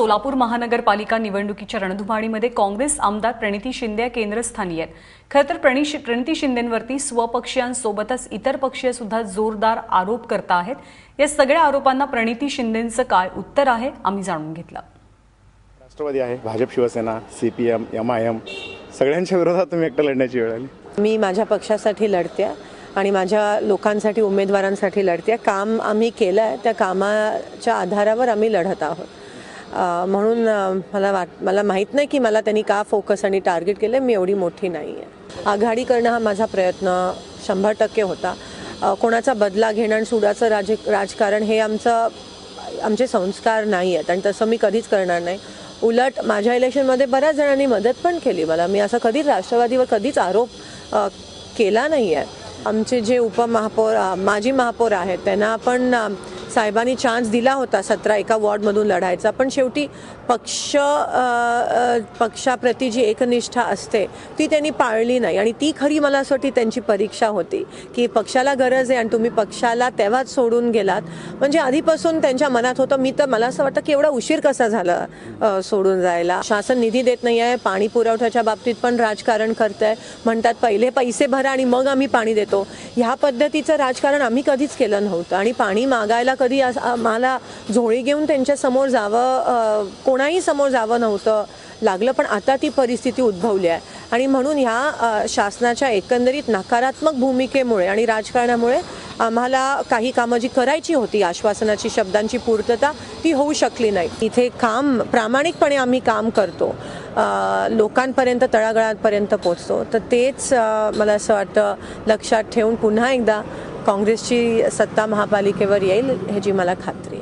सोलापूर महानगरपालिका निवडणुकीच्या रणधुमाळीमध्ये काँग्रेस आमदार प्रणिती शिंदे या केंद्रस्थानी आहेत. खरं तर प्रणि प्रणिती शिंदेंवरती स्वपक्षीयांसोबतच इतर पक्षीय सुद्धा जोरदार आरोप करता आहेत. या सगळ्या आरोपांना प्रणिती शिंदेंचं काय उत्तर आहे आम्ही जाणून घेतलं. राष्ट्रवादी आहे Bhajap Shivsena C P M M I M सगळ्यांच्या विरोधात तुम्ही एकटं लढण्याची वेळ आली. मी माझ्या पक्षासाठी लढते आणि माझ्या लोकांसाठी उमेदवारांसाठी लढते. काम आम्ही केलं आहे त्या कामाच्या आधारावर आम्ही लढत आहोत. म्हणून मला वाट मला माहीत नाही की मला त्यांनी का फोकस आणि टार्गेट केलं. मी एवढी मोठी नाही आहे आघाडी करणं हा माझा प्रयत्न शंभर टक्के होता. कोणाचा बदला घेणं आणि सुडाचं राज राजकारण हे आमचं आमचे संस्कार नाही आहेत आणि तसं मी कधीच करणार नाही. उलट माझ्या इलेक्शनमध्ये बऱ्याच जणांनी मदत पण केली मला. मी असं कधीच राष्ट्रवादीवर कधीच आरोप केला नाही आहे आमचे जे उपमहापौर माजी महापौर आहेत त्यांना पण साहेबांनी चान्स दिला होता सतरा एका वॉर्डमधून लढायचा. पण शेवटी पक्ष पक्षाप्रती जी एकनिष्ठा असते ती त्यांनी पाळली नाही. आणि ती खरी मला असं वाटते त्यांची परीक्षा होती की पक्षाला गरज आहे आणि तुम्ही पक्षाला तेव्हाच सोडून गेलात. म्हणजे आधीपासून त्यांच्या मनात होतं मी तर मला असं वाटतं की एवढा उशीर कसा झाला सोडून जायला. शासन निधी देत नाही आहे पाणी पुरवठ्याच्या बाबतीत पण राजकारण करत आहे म्हणतात पहिले पैसे भरा आणि मग आम्ही पाणी देतो. ह्या पद्धतीचं राजकारण आम्ही कधीच केलं नव्हतं. आणि पाणी मागायला कधी अस- आम्हाला झोळी घेऊन त्यांच्यासमोर जावं कोणाही समोर जावं नव्हतं लागलं पण आता ती परिस्थिती उद्भवली आहे. आणि म्हणून ह्या शासनाच्या एकंदरीत नकारात्मक भूमिकेमुळे आणि राजकारणामुळे आम्हाला काही कामं जी करायची होती आश्वासनाची शब्दांची पूर्तता ती होऊ शकली नाही. इथे काम प्रामाणिकपणे आम्ही काम करतो. लोकांपर्यंत तळागळांपर्यंत पोचतो तर तेच मला असं वाटतं लक्षात ठेवून पुन्हा एकदा काँग्रेसची सत्ता महापालिकेवर येईल ह्याची मला खात्री.